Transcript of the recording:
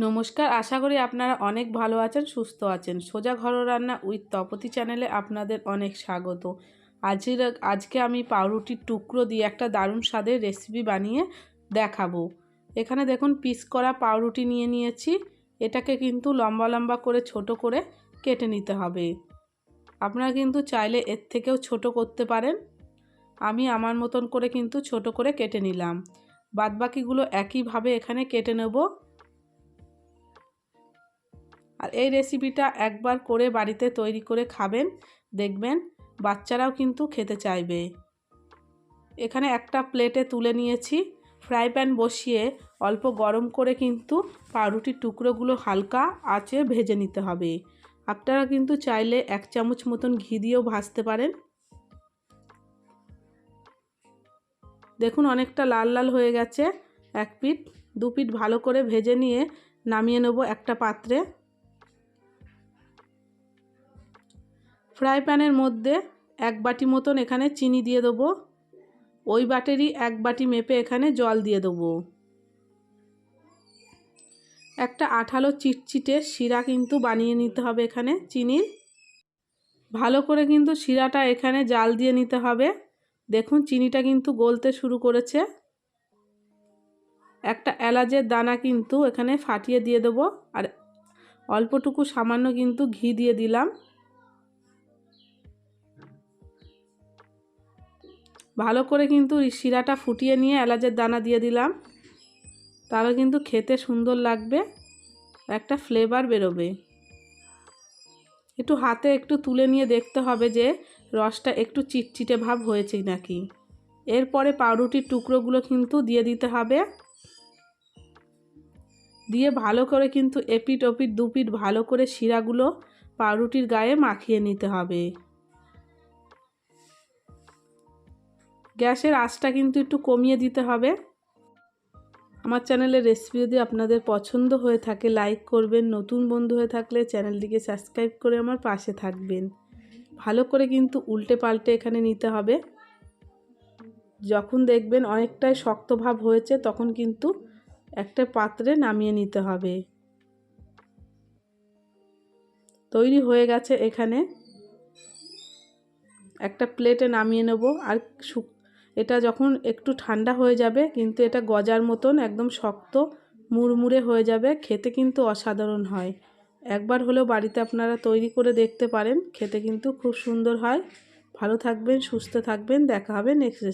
নমস্কার, আশা করি আপনারা অনেক ভালো আছেন, সুস্থ আছেন। সোজা ঘরোয়া রান্না উইথ তপতি চ্যানেলে আপনাদের অনেক স্বাগত। আজের, আজকে আমি পাউরুটির টুকরো দিয়ে একটা দারুণ স্বাদের রেসিপি বানিয়ে দেখাবো। এখানে দেখুন পিস করা পাউরুটি নিয়ে নিয়েছি। এটাকে কিন্তু লম্বা লম্বা করে ছোট করে কেটে নিতে হবে। আপনারা কিন্তু চাইলে এর থেকেও ছোট করতে পারেন। আমি আমার মতন করে কিন্তু ছোট করে কেটে নিলাম। বাদবাকিগুলো একইভাবে এখানে কেটে নেব। আর এই রেসিপিটা একবার করে বাড়িতে তৈরি করে খাবেন, দেখবেন বাচ্চারাও কিন্তু খেতে চাইবে। এখানে একটা প্লেটে তুলে নিয়েছি। ফ্রাই প্যান বসিয়ে অল্প গরম করে কিন্তু পাউরুটির টুকরোগুলো হালকা আঁচে ভেজে নিতে হবে। আপনারা কিন্তু চাইলে এক চামচ মতন ঘি দিয়েও ভাজতে পারেন। দেখুন অনেকটা লাল লাল হয়ে গেছে। এক পিঠ, দু পিঠ ভালো করে ভেজে নিয়ে নামিয়ে নেব একটা পাত্রে। ফ্রাই প্যানের মধ্যে এক বাটি মতন এখানে চিনি দিয়ে দেবো। ওই বাটেরই এক বাটি মেপে এখানে জল দিয়ে দেবো। একটা আঠালো চিটচিটে শিরা কিন্তু বানিয়ে নিতে হবে এখানে চিনির। ভালো করে কিন্তু শিরাটা এখানে জাল দিয়ে নিতে হবে। দেখুন চিনিটা কিন্তু গলতে শুরু করেছে। একটা এলাচের দানা কিন্তু এখানে ফাটিয়ে দিয়ে দেবো। আর অল্পটুকু সামান্য কিন্তু ঘি দিয়ে দিলাম। ভালো করে কিন্তু শিরাটা ফুটিয়ে নিয়ে এলাচের দানা দিয়ে দিলাম। তাহলে কিন্তু খেতে সুন্দর লাগবে, একটা ফ্লেভার বেরোবে। একটু হাতে একটু তুলে নিয়ে দেখতে হবে যে রসটা একটু চিটচিটে ভাব হয়েছে নাকি। এরপরে পাউরুটির টুকরোগুলো কিন্তু দিয়ে দিতে হবে। দিয়ে ভালো করে কিন্তু এপিট ওপিট দুপিট ভালো করে শিরাগুলো পাউরুটির গায়ে মাখিয়ে নিতে হবে। গ্যাসের আঁচটা কিন্তু একটু কমিয়ে দিতে হবে। আমার চ্যানেলের রেসিপি যদি আপনাদের পছন্দ হয়ে থাকে লাইক করবেন। নতুন বন্ধু হয়ে থাকলে চ্যানেলটিকে সাবস্ক্রাইব করে আমার পাশে থাকবেন। ভালো করে কিন্তু উল্টে পাল্টে এখানে নিতে হবে। যখন দেখবেন অনেকটাই শক্ত ভাব হয়েছে, তখন কিন্তু একটা পাত্রে নামিয়ে নিতে হবে। তৈরি হয়ে গেছে এখানে। একটা প্লেটে নামিয়ে নেব। আর এটা যখন একটু ঠান্ডা হয়ে যাবে, কিন্তু এটা গজার মতন একদম শক্ত, মুড়মুড়ে হয়ে যাবে, খেতে কিন্তু অসাধারণ হয়। একবার হলেও বাড়িতে আপনারা তৈরি করে দেখতে পারেন, খেতে কিন্তু খুব সুন্দর হয়। ভালো থাকবেন, সুস্থ থাকবেন, দেখা হবে নেক্সট